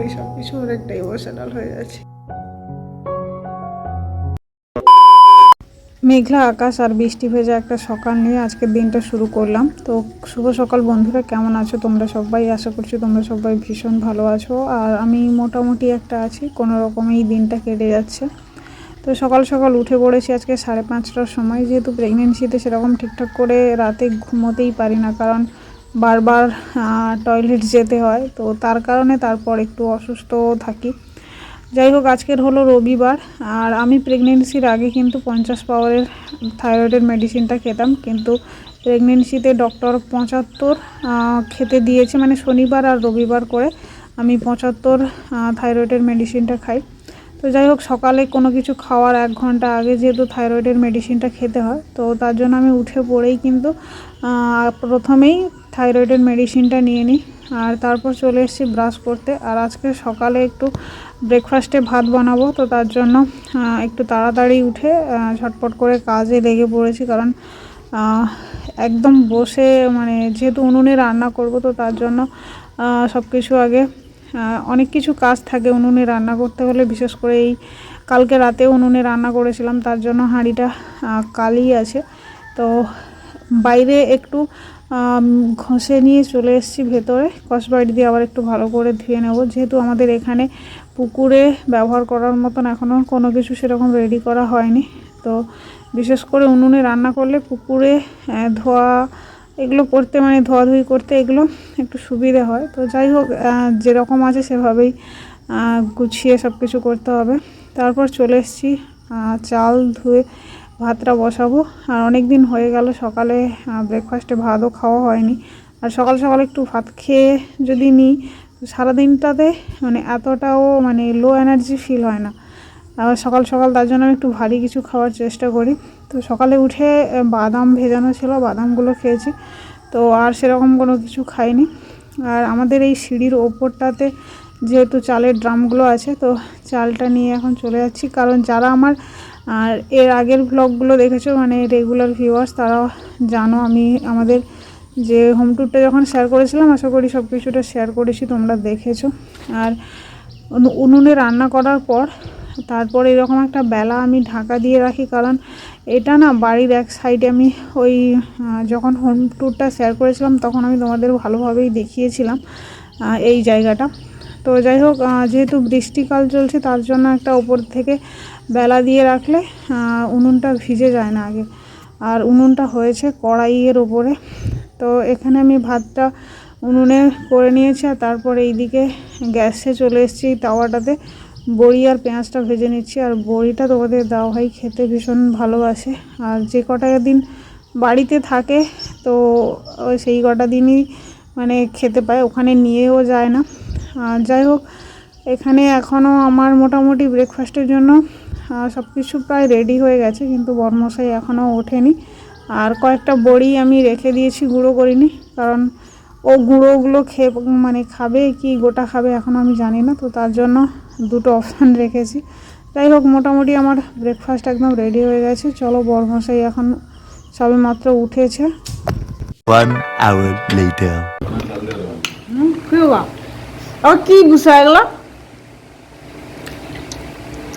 ছাড়ো এইসব কিছু অনেকটা ইমোশনাল হয়ে যাচ্ছে মেঘলা আকাশ আর বৃষ্টি ভেজা একটা সকাল নিয়ে আজকের দিনটা শুরু করলাম। তো শুভ সকাল বন্ধুরা, কেমন আছো তোমরা সবাই? আশা করছি তোমরা সবাই ভীষণ ভালো আছো। আর আমি মোটামুটি একটা আছি, কোনো রকমেই দিনটা কেটে যাচ্ছে। তো সকাল সকাল উঠে পড়েছি আজকে সাড়ে পাঁচটার সময়। যেহেতু প্রেগনেন্সিতে সেরকম ঠিকঠাক করে রাতে ঘুমোতেই পারি না, কারণ বারবার টয়লেট যেতে হয়। তো তার কারণে তারপর একটু অসুস্থ থাকি। যাই হোক, আজকের হলো রবিবার। আর আমি প্রেগনেন্সির আগে কিন্তু পঞ্চাশ পাওয়ারের থাইরয়েডের মেডিসিনটা খেতাম। কিন্তু প্রেগনেন্সিতে ডক্টর পঁচাত্তর খেতে দিয়েছে। মানে শনিবার আর রবিবার করে আমি পঁচাত্তর থাইরয়েডের মেডিসিনটা খাই। তো যাই হোক, সকালে কোনো কিছু খাওয়ার এক ঘণ্টা আগে যেহেতু থাইরয়েডের মেডিসিনটা খেতে হয়, তো তার জন্য আমি উঠে পড়েই কিন্তু প্রথমেই থাইরয়েডের মেডিসিনটা নিয়ে নিই আর তারপর চলে এসেছি ব্রাশ করতে। আর আজকে সকালে একটু ব্রেকফাস্টে ভাত বানাবো, তো তার জন্য একটু তাড়াতাড়ি উঠে ঝটপট করে কাজে লেগে পড়েছি। কারণ একদম বসে মানে যেহেতু উনুনে রান্না করব, তো তার জন্য সব কিছু আগে অনেক কিছু কাজ থাকে উনুনে রান্না করতে হলে। বিশেষ করে এই কালকে রাতে উনুনে রান্না করেছিলাম, তার জন্য হাঁড়িটা কালি আছে। তো বাইরে একটু ঘষে নিয়ে চলে এসেছি ভেতরে। কসবাইট দিয়ে আবার একটু ভালো করে ধুয়ে নেব। যেহেতু আমাদের এখানে পুকুরে ব্যবহার করার মতন এখনও কোনো কিছু সেরকম রেডি করা হয়নি। তো বিশেষ করে উনুনে রান্না করলে পুকুরে ধোয়া, এগুলো করতে মানে ধোয়াধুয়ি করতে এগুলো একটু সুবিধে হয়। তো যাই হোক যেরকম আছে সেভাবেই গুছিয়ে সব কিছু করতে হবে। তারপর চলে এসেছি চাল ধুয়ে ভাতটা বসাবো। আর অনেক দিন হয়ে গেল, সকালে ব্রেকফাস্টে ভাতও খাওয়া হয়নি। আর সকাল সকাল একটু ভাত খেয়ে যদি নিই সারাদিনটাতে মানে এতটাও মানে লো এনার্জি ফিল হয় না। আবার সকাল সকাল তার জন্য আমি একটু ভারী কিছু খাওয়ার চেষ্টা করি। তো সকালে উঠে বাদাম ভেজানো ছিল, বাদামগুলো খেয়েছি। তো আর সেরকম কোনো কিছু খাইনি। আর আমাদের এই সিঁড়ির ওপরটাতে যেহেতু চালের ড্রামগুলো আছে, তো চালটা নিয়ে এখন চলে যাচ্ছি। কারণ যারা আমার আর এর আগের ব্লগগুলো দেখেছ? মানে রেগুলার ভিউয়ার্স তারা জানো আমি আমাদের যে হোম ট্যুরটা যখন শেয়ার করেছিলাম, আশা করি সব কিছুটা শেয়ার করেছি, তোমরা দেখেছ। আর উনু- উনুনে রান্না করার পর, তারপর এরকম একটা বেলা আমি ঢাকা দিয়ে রাখি, কারণ এটা না বাড়ির এক সাইডে আমি ওই যখন হোম ট্যুরটা শেয়ার করেছিলাম, তখন আমি তোমাদের ভালোভাবেই দেখিয়েছিলাম এই জায়গাটা। তো যাই হোক যেহেতু বৃষ্টিকাল চলছে, তার জন্য একটা ওপর থেকে বেলা দিয়ে রাখলে উনুনটা ভিজে যায় না আগে। আর উনুনটা হয়েছে কড়াইয়ের ওপরে। তো এখানে আমি ভাতটা উনুনে করে নিয়েছি আর তারপর এইদিকে গ্যাসে চলে এসেছি তাওয়াটাতে। বড়ি আর পেঁয়াজটা ভেজে নিচ্ছি। আর বড়িটা তোমাদের দাও ভাই খেতে ভীষণ ভালোবাসে। আর যে কটা দিন বাড়িতে থাকে, তো সেই কটা দিনই মানে খেতে পায়। ওখানে নিয়েও যায় না। আর যাই হোক, এখানে এখনও আমার মোটামুটি ব্রেকফাস্টের জন্য সব কিছু প্রায় রেডি হয়ে গেছে কিন্তু বর্মশাই এখনও ওঠেনি। আর কয়েকটা বড়ি আমি রেখে দিয়েছি গুঁড়ো করিনি কারণ ও গুঁড়োগুলো খেয়ে মানে খাবে কি গোটা খাবে এখন আমি জানি না তো তার জন্য দুটো অপশান রেখেছি। যাই হোক মোটামুটি আমার ব্রেকফাস্ট একদম রেডি হয়ে গেছে। চলো বর্মশাই এখন সবে মাত্র উঠেছে। One hour later. কি বাবা ও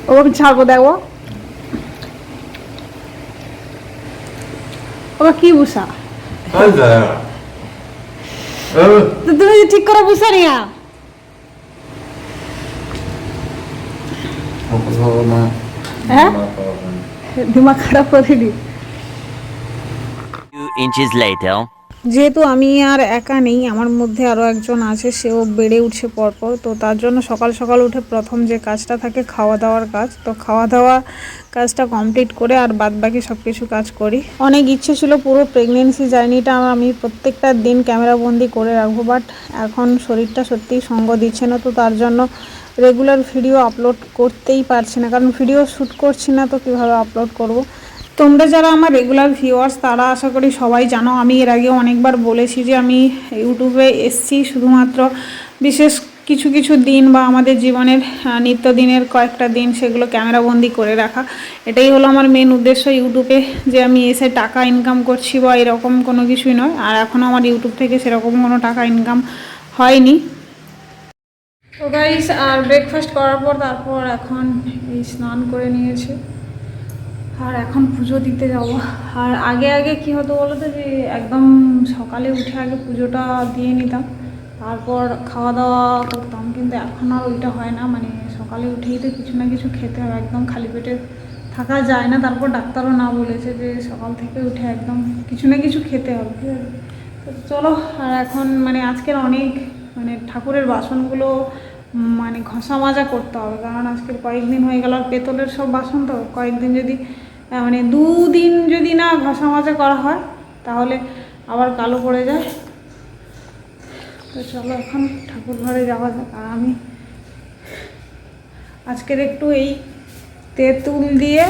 কি বুসা এগুলো ও আমি ছাড়বো দেখো ও কি বুসা Anda. Oh, তো তুমি যে ঠিক করে বুসা নিয়া হ্যাঁ দিমাগ খারাপ করে দি Two inches later. যেহেতু আমি আর একা নেই, আমার মধ্যে আরও একজন আছে, সেও বেড়ে উঠছে পরপর। তো তার জন্য সকাল সকাল উঠে প্রথম যে কাজটা থাকে খাওয়া দাওয়ার কাজ। তো খাওয়া দাওয়া কাজটা কমপ্লিট করে আর বাদ বাকি সব কিছু কাজ করি। অনেক ইচ্ছে ছিল পুরো প্রেগনেন্সি জার্নিটা আমি প্রত্যেকটা দিন ক্যামেরাবন্দি করে রাখব বাট এখন শরীরটা সত্যিই সঙ্গ দিচ্ছে না। তো তার জন্য রেগুলার ভিডিও আপলোড করতেই পারছি না, কারণ ভিডিও শ্যুট করছি না, তো কীভাবে আপলোড করব। তোমরা যারা আমার রেগুলার ভিউয়ার্স তারা আশা করি সবাই জানো, আমি এর আগে অনেকবার বলেছি যে আমি ইউটিউবে এসছি শুধুমাত্র বিশেষ কিছু কিছু দিন বা আমাদের জীবনের নিত্যদিনের কয়েকটা দিন সেগুলো ক্যামেরাবন্দি করে রাখা। এটাই হলো আমার মেন উদ্দেশ্য ইউটিউবে, যে আমি এসে টাকা ইনকাম করছি বা এরকম কোনো কিছুই নয়। আর এখনও আমার ইউটিউব থেকে সেরকম কোনো টাকা ইনকাম হয়নি। তো গাইস আর ব্রেকফাস্ট করার পর তারপর এখন এই স্নান করে নিয়েছি। আর এখন পুজো দিতে যাব। আর আগে আগে কি হতো বলো তো, যে একদম সকালে উঠে আগে পুজোটা দিয়ে নিতাম, তারপর খাওয়া দাওয়া করতাম। কিন্তু এখন আর ওইটা হয় না মানে সকালে উঠেই তো কিছু না কিছু খেতে হবে একদম খালি পেটে থাকা যায় না। তারপর ডাক্তারও না বলেছে যে সকাল থেকে উঠে একদম কিছু না কিছু খেতে হবে। তো চলো, আর এখন মানে আজকের অনেক মানে ঠাকুরের বাসনগুলো মানে ঘষা মাজা করতে হবে। কারণ আজকের কয়েকদিন হয়ে গেল, আর পেতলের সব বাসন তো। কয়েকদিন যদি মানে দুদিন যদি না ঘষা মাজা করা হয়, তাহলে আবার কালো পড়ে যায়। তো চলো এখন ঠাকুর ঘরে যাওয়া যাক। আর আমি আজকের একটু এই তেঁতুল দিয়ে,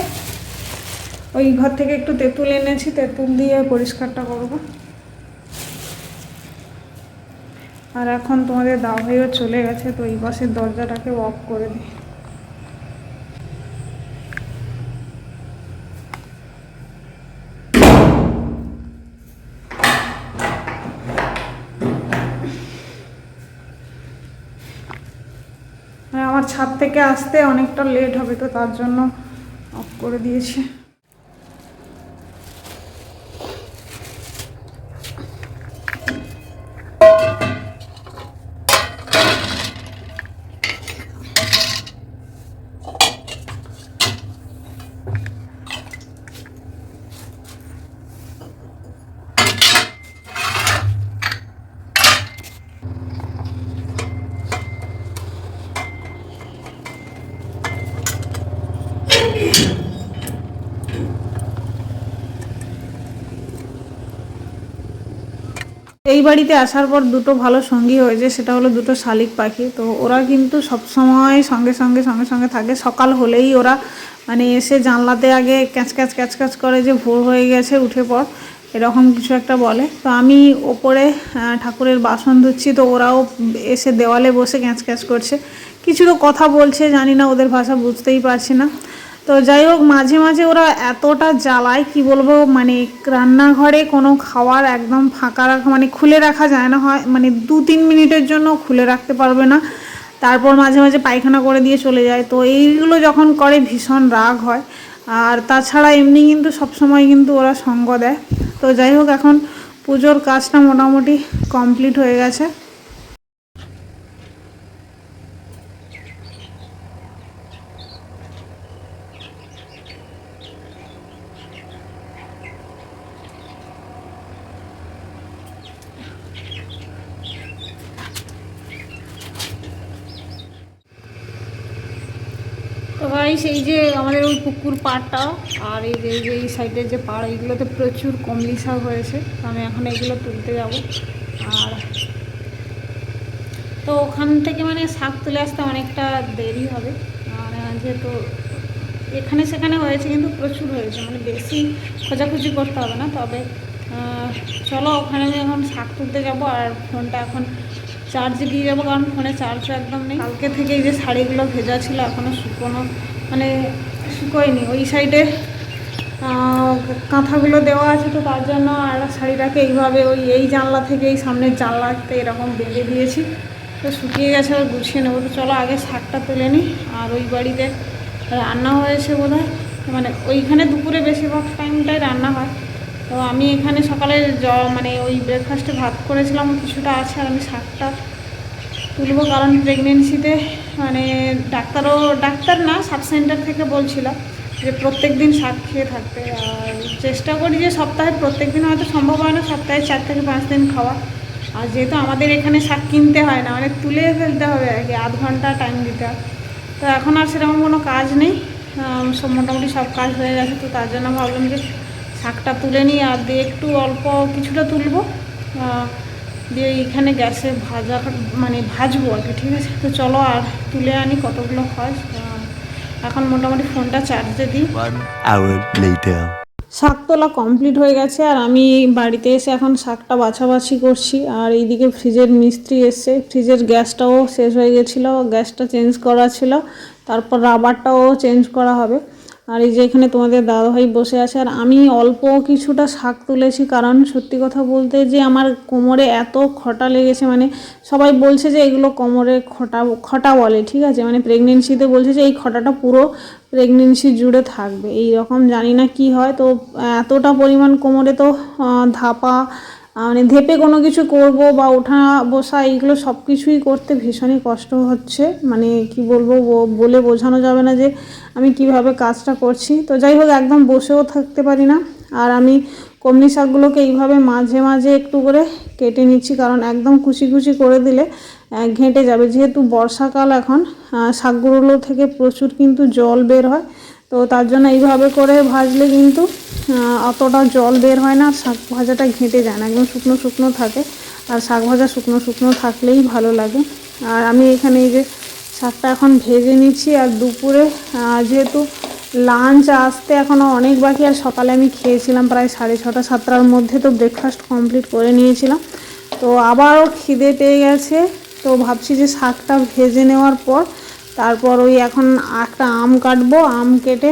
ওই ঘর থেকে একটু তেঁতুল এনেছি, তেঁতুল দিয়ে পরিষ্কারটা করব। আর এখন তোমাদের দাও ভাইও চলে গেছে, তো এই বাসের দরজাটাকে অফ করে দিই। আমার ছাদ থেকে আসতে অনেকটা লেট হবে, তো তার জন্য অফ করে দিয়েছি। এই বাড়িতে আসার পর দুটো ভালো সঙ্গী হয়েছে, সেটা হলো দুটো শালিক পাখি। তো ওরা কিন্তু সব সময় সঙ্গে সঙ্গে সঙ্গে সঙ্গে থাকে। সকাল হলেই ওরা মানে এসে জানলাতে আগে ক্যাচ ক্যাচ ক্যাচ ক্যাচ করে যে ভোর হয়ে গেছে, উঠে পর এরকম কিছু একটা বলে। তো আমি ওপরে ঠাকুরের বাসন ধুচ্ছি, তো ওরাও এসে দেওয়ালে বসে ক্যাঁচ ক্যাঁচ করছে। কিছু তো কথা বলছে, জানি না, ওদের ভাষা বুঝতেই পারছি না। তো যাই হোক, মাঝে মাঝে ওরা এতটা জ্বালায়, কি বলব মানে রান্নাঘরে কোনো খাওয়ার একদম ফাঁকা রাখা মানে খুলে রাখা যায় না, হয় মানে দু তিন মিনিটের জন্য খুলে রাখতে পারবে না। তারপর মাঝে মাঝে পায়খানা করে দিয়ে চলে যায়। তো এইগুলো যখন করে, ভীষণ রাগ হয়। আর তাছাড়া এমনি কিন্তু সবসময় কিন্তু ওরা সঙ্গ দেয়। তো যাই হোক, এখন পুজোর কাজটা মোটামুটি কমপ্লিট হয়ে গেছে। ভাই সেই যে আমাদের ওই পুকুর পাড়টা আর এই যে এই যে, এই সাইডের যে পাড়, এইগুলোতে প্রচুর কমলি শাক হয়েছে। আমি এখন এগুলো তুলতে যাব। আর তো ওখান থেকে মানে শাক তুলে আসতে অনেকটা দেরি হবে। মানে যেহেতু এখানে সেখানে হয়েছে, কিন্তু প্রচুর হয়েছে। মানে বেশি খোঁজাখুঁজি করতে হবে না। তবে চলো ওখানে আমি এখন শাক তুলতে যাব আর ফোনটা এখন চার্জে দিয়ে যাব, কারণ ফোনে চার্জও একদম নেই। কালকে থেকে এই যে শাড়িগুলো ভেজা ছিল এখনও শুকোনো। মানে শুকোয়নি ওই সাইডে কাঁথাগুলো দেওয়া আছে তো তার জন্য আর শাড়িটাকে এইভাবে ওই এই জানলা থেকে এই সামনের জানলাতে এরকম বেঁধে দিয়েছি। তো শুকিয়ে গেছে আর গুছিয়ে নেব। তো চলো আগে শাকটা তুলে নিই। আর ওই বাড়িতে রান্না হয়েছে বোধ মানে ওইখানে দুপুরে বেশিরভাগ টাইমটাই রান্না হয়। তো আমি এখানে সকালে জ মানে ওই ব্রেকফাস্টে ভাত করেছিলাম, কিছুটা আছে, আর আমি শাকটা তুলবো। কারণ প্রেগনেন্সিতে মানে ডাক্তারও, ডাক্তার না, সাব সেন্টার থেকে বলছিল যে প্রত্যেক দিন শাক খেয়ে থাকতে। আর চেষ্টা করি যে সপ্তাহে প্রত্যেক দিন হয়তো সম্ভব হয় না, সপ্তাহে চার থেকে পাঁচ দিন খাওয়া। আর যেহেতু আমাদের এখানে শাক কিনতে হয় না মানে তুলে ফেলতে হবে আর কি, আধ ঘণ্টা টাইম দিতে হয়। তো এখন আর সেরকম কোনো কাজ নেই। সব মোটামুটি সব কাজ হয়ে গেছে, তো তার জন্য ভাবলাম যে শাকটা তুলে নিই, আর দিয়ে একটু অল্প কিছুটা তুলবো। দিয়ে এইখানে গ্যাসে ভাজা মানে ভাজবো আর কি ঠিক আছে? তো চলো আর তুলে আনি কতগুলো হয় এখন মোটামুটি ফোনটা চার্জে দিই। শাক তোলা কমপ্লিট হয়ে গেছে আর আমি বাড়িতে এসে এখন শাকটা বাছাবাছি করছি। আর এইদিকে ফ্রিজের মিস্ত্রি এসছে ফ্রিজের গ্যাসটাও শেষ হয়ে গেছিল গ্যাসটা চেঞ্জ করা ছিল তারপর রাবারটাও চেঞ্জ করা হবে। আর এই যে এখানে তোমাদের দাদাভাই বসে আছে, আর আমি অল্প কিছুটা শাক তুলেছি, কারণ সত্যি কথা বলতে যে আমার কোমরে এত খটা লেগেছে মানে সবাই বলছে যে এগুলো কোমরে খটা খটা বলে, ঠিক আছে? মানে প্রেগনেন্সিতে বলছে যে এই খটাটা পুরো প্রেগনেন্সি জুড়ে থাকবে এই রকম জানি না কি হয়। তো এতটা পরিমাণ কোমরে তো ধাপা মানে ধেপে কোনো কিছু করব বা ওঠা বসা, এইগুলো সব কিছুই করতে ভীষণই কষ্ট হচ্ছে। মানে কি বলব বলে বোঝানো যাবে না যে আমি কীভাবে কাজটা করছি। তো যাই হোক, একদম বসেও থাকতে পারি না। আর আমি কমনি শাকগুলোকে এইভাবে মাঝে মাঝে একটু করে কেটে নিচ্ছি, কারণ একদম কুচি কুচি করে দিলে ঘেঁটে যাবে। যেহেতু বর্ষাকাল এখন শাকগুলো থেকে প্রচুর কিন্তু জল বের হয়। তো তার জন্য এইভাবে করে ভাজলে কিন্তু অতটা জল বের হয় না আর শাক ভাজাটা ঘেঁটে যায় না, একদম শুকনো শুকনো থাকে। আর শাক ভাজা শুকনো শুকনো থাকলেই ভালো লাগে। আর আমি এখানে এই যে শাকটা এখন ভেজে নিচ্ছি আর দুপুরে যেহেতু লাঞ্চ আসতে এখনও অনেক বাকি আর সকালে আমি খেয়েছিলাম প্রায় সাড়ে ছটা, সাতটার মধ্যে তো ব্রেকফাস্ট কমপ্লিট করে নিয়েছিলাম। তো আবারও খিদে পেয়ে গেছে, তো ভাবছি যে শাকটা ভেজে নেওয়ার পর তারপর ওই এখন একটা আম কাটবো আম কেটে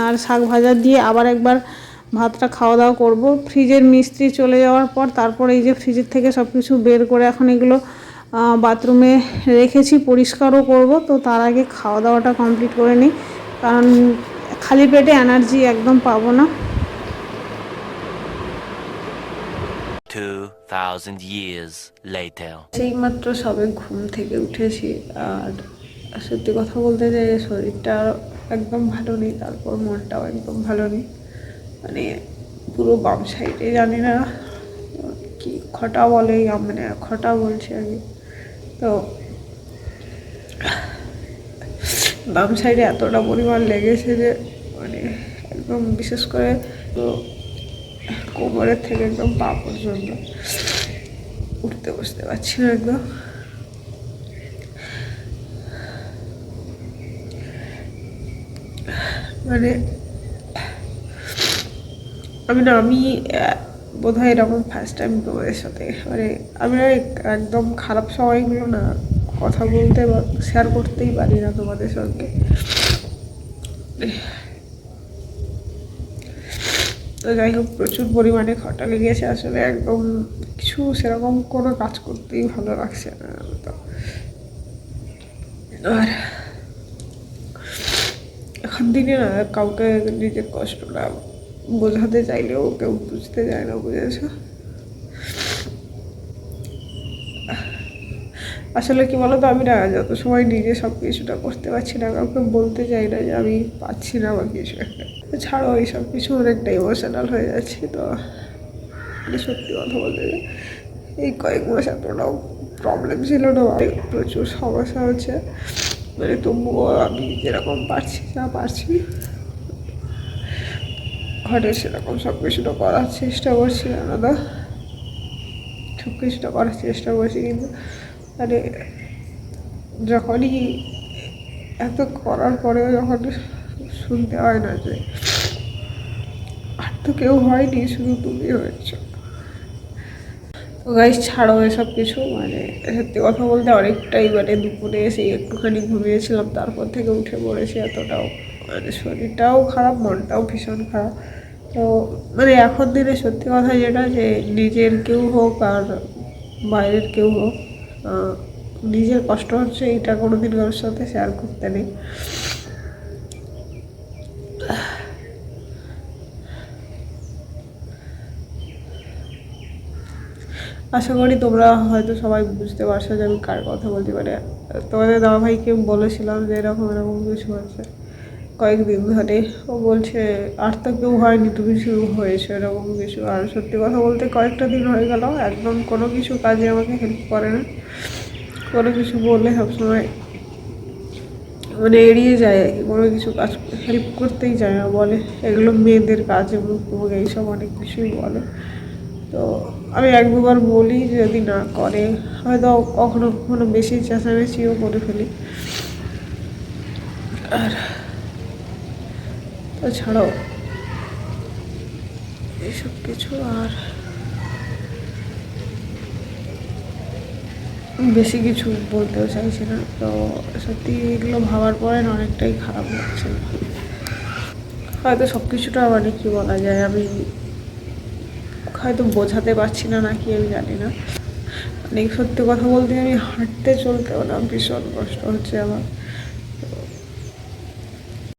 আর শাক ভাজা দিয়ে আবার একবার ভাতটা খাওয়া দাওয়া করব। ফ্রিজের মিস্ত্রি চলে যাওয়ার পর তারপর এই যে ফ্রিজের থেকে সব কিছু বের করে এখন এগুলো বাথরুমে রেখেছি পরিষ্কারও করব। তো তার আগে খাওয়া দাওয়াটা কমপ্লিট করে নিই কারণ খালি পেটে এনার্জি একদম পাবো না। 2,000 years later. সেইমাত্র সবে ঘুম থেকে উঠেছি আর সত্যি কথা বলতে যে শরীরটা একদম ভালো নেই, তারপর মনটাও একদম ভালো নেই। মানে পুরো বাম সাইডে জানি না কি খটা বলে আম- মানে খটা বলছে কি তো বাম সাইডে এতটা পরিমাণ লেগেছে যে মানে একদম বিশেষ করে তো কোমরের থেকে একদম পা পর্যন্ত উঠতে বসতে পারছি না একদম। মানে আমি না, আমি বোধ হয় এরকম ফার্স্ট টাইম তোমাদের সাথে। মানে আমি একদম খারাপ সময়গুলো না কথা বলতে বা শেয়ার করতেই পারি না তোমাদের সঙ্গে। তো যাই হোক, প্রচুর পরিমাণে খটা লেগেছে আসলে, একদম কিছু সেরকম কোনো কাজ করতেই ভালো লাগছে না। তো আর এখন দিনে না, কাউকে নিজের কষ্টটা বোঝাতে চাইলেও কেউ বুঝতে চায় না, বুঝেছ? আসলে কি বলতো, আমি না যত সময় নিজে সব কিছুটা করতে পারছি না, কাউকে বলতে চাই না যে আমি পাচ্ছি না বা কিছু। একটা ছাড়াও এই সব কিছু অনেকটা ইমোশনাল হয়ে যাচ্ছে, তো মানে সত্যি কথা বলতে এই কয়েক মাস এতটাও প্রবলেম ছিল না প্রচুর সমস্যা হচ্ছে। মানে তবুও আমি যেরকম পারছি যা পারছি। ঘরে সেরকম সব কিছুটা করার চেষ্টা করছি আলাদা সব কিছুটা করার চেষ্টা করছি, কিন্তু মানে যখনই এত করার পরেও যখন শুনতে হয় না যে আর তো কেউ হয়নি, শুধু তুমি হয়েছ। গাইস ছাড়ো এসব কিছু মানে সত্যি কথা বলতে অনেকটাই মানে দুপুরে এসে একটুখানি ঘুমিয়েছিলাম, তারপর থেকে উঠে পড়েছি এতটাও। মানে শরীরটাও খারাপ, মনটাও ভীষণ খারাপ। তো মানে এখন দিনে সত্যি কথা যেটা যে নিজের কেউ হোক আর বাইরের কেউ হোক নিজের কষ্ট হচ্ছে, এটা কোনোদিন কারোর সাথে শেয়ার করতে নেই। আশা করি তোমরা হয়তো সবাই বুঝতে পারছ যে আমি কার কথা বলতে পারি তোমাদের দাদা ভাইকে বলেছিলাম যে এরকম এরকম কিছু আছে কয়েকদিন ধরে ও বলছে, আর তো কেউ হয়নি, তুমি শুরু হয়েছো এরকম কিছু। আর সত্যি কথা বলতে কয়েকটা দিন হয়ে গেল, একদম কোনো কিছু কাজে আমাকে হেল্প করে না। কোনো কিছু বললে সবসময় মানে এড়িয়ে যায় আর কি কোনো কিছু কাজ হেল্প করতেই চায় না, বলে। এগুলো মেয়েদের কাজ এবং এইসব অনেক কিছুই বলে। তো আমি এক দুবার বলি যদি না করে, হয়তো কখনো কখনো বেশি চেঁচামেচিও করে ফেলি। আর তাছাড়াও এইসব কিছু আর বেশি কিছু বলতেও চাইছি না। তো সত্যি এগুলো ভাবার পরে অনেকটাই খারাপ লাগছে। হয়তো সব কিছুটা মানে কি বলা যায়, আমি হয়তো বোঝাতে পারছি না নাকি আমি জানি না। মানে সত্যি কথা বলতে আমি হাঁটতে চলতে না, ভীষণ কষ্ট হচ্ছে আমার।